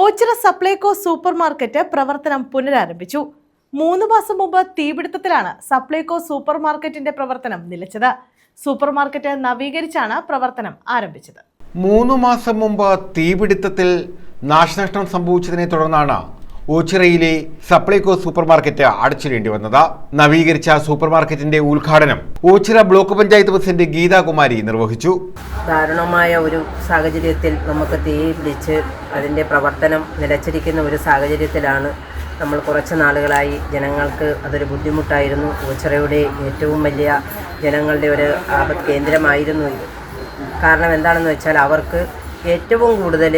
Ochira Supplyco super market പ്രവർത്തനം പുനരാരംഭിച്ചു. മൂന്ന് മാസം മുമ്പ് തീപിടുത്തത്തിലാണ് സപ്ലൈകോ സൂപ്പർ മാർക്കറ്റിന്റെ പ്രവർത്തനം നിലച്ചത്. സൂപ്പർ മാർക്കറ്റ് നവീകരിച്ചാണ് പ്രവർത്തനം ആരംഭിച്ചത്. മൂന്ന് മാസം മുമ്പ് തീപിടുത്തത്തിൽ നാശനഷ്ടം സംഭവിച്ചതിനെ തുടർന്നാണ് ഓച്ചിറയിലെ സപ്ലൈകോ സൂപ്പർമാർക്കറ്റ് അടച്ചിടേണ്ടി വന്നത്. നവീകരിച്ച സൂപ്പർമാർക്കറ്റിന്റെ ഉദ്ഘാടനം ഓച്ചിറ ബ്ലോക്ക് പഞ്ചായത്ത് പ്രസിഡന്റ് ഗീതാകുമാരി നിർവഹിച്ചു. ദാരുണമായ ഒരു സാഹചര്യത്തിൽ നമുക്ക് തീ പിടിച്ച് അതിന്റെ പ്രവർത്തനം നിലച്ചിരിക്കുന്ന ഒരു സാഹചര്യത്തിലാണ് നമ്മൾ കുറച്ച് നാളുകളായി ജനങ്ങൾക്ക് അതൊരു ബുദ്ധിമുട്ടായിരുന്നു. ഓച്ചിറയുടെ ഏറ്റവും വലിയ ജനങ്ങളുടെ ഒരു കേന്ദ്രമായിരുന്നു കാരണം എന്താണെന്ന് വെച്ചാൽ അവർക്ക് ഏറ്റവും കൂടുതൽ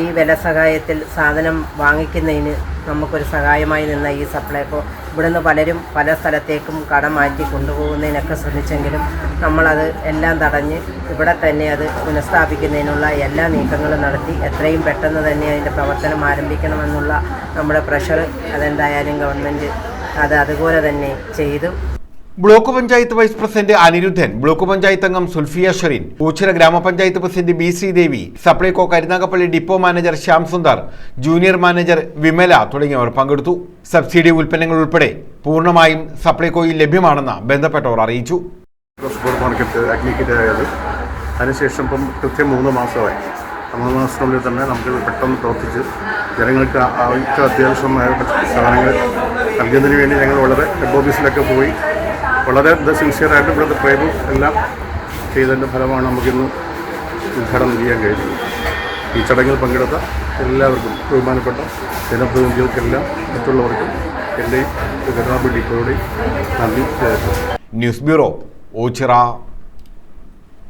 ഈ വില സഹായത്തിൽ സാധനം വാങ്ങിക്കുന്നതിന് നമുക്കൊരു സഹായമായി നിന്ന ഈ സപ്ലൈകോ ഇവിടുന്ന് പലരും പല സ്ഥലത്തേക്കും കടം മാറ്റി കൊണ്ടുപോകുന്നതിനൊക്കെ ശ്രമിച്ചെങ്കിലും നമ്മളത് എല്ലാം തടഞ്ഞ് ഇവിടെ തന്നെ അത് പുനഃസ്ഥാപിക്കുന്നതിനുള്ള എല്ലാ നീക്കങ്ങളും നടത്തി എത്രയും പെട്ടെന്ന് തന്നെ അതിന്റെ പ്രവർത്തനം ആരംഭിക്കണമെന്നുള്ള നമ്മുടെ പ്രഷർ അതെന്തായാലും ഗവൺമെന്റ് അത് അതുപോലെ തന്നെ ചെയ്തു. Block panchayat vice president Aniruddhan block panchayat അംഗം Sulfiya Sherin Ochira grama panchayat president B Sreedevi Supplyco Karunagappally depot manager Shyam Sundar junior manager Vimala തുടങ്ങിയവർ പങ്കെടുത്തു. സബ്സിഡി ഉൽപ്പന്നങ്ങൾ ഉൾപ്പെടെ പൂർണമായും സപ്ലൈകോയിൽ ലഭ്യമാണെന്ന് ബന്ധപ്പെട്ടവർ അറിയിച്ചു. അതിനുശേഷം ഇപ്പം കൃത്യം മൂന്ന് മാസമായി. മൂന്ന് മാസത്തിനുള്ളിൽ തന്നെ നമുക്ക് പെട്ടെന്ന് പ്രവർത്തിച്ച് ജനങ്ങൾക്ക് ആവശ്യ അത്യാവശ്യമായ സാധനങ്ങൾ നൽകുന്നതിന് വേണ്ടി ഞങ്ങൾ വളരെ ഹെഡ് ഓഫീസിലൊക്കെ പോയി വളരെ സിൻസിയറായിട്ട് ഇവിടുത്തെ പ്രേമം എല്ലാം ചെയ്തതിന്റെ ഫലമാണ് നമുക്കിന്ന് ഉദ്ഘാടനം ചെയ്യാൻ കഴിഞ്ഞത്. ഈ ചടങ്ങിൽ പങ്കെടുത്ത എല്ലാവർക്കും ബഹുമാനപ്പെട്ട ജനപ്രതിനിധികൾക്കെല്ലാം മറ്റുള്ളവർക്കും എന്റെയും ഗതാഗത ഡിപ്പോയുടെയും നന്ദി. News bureau Ochira.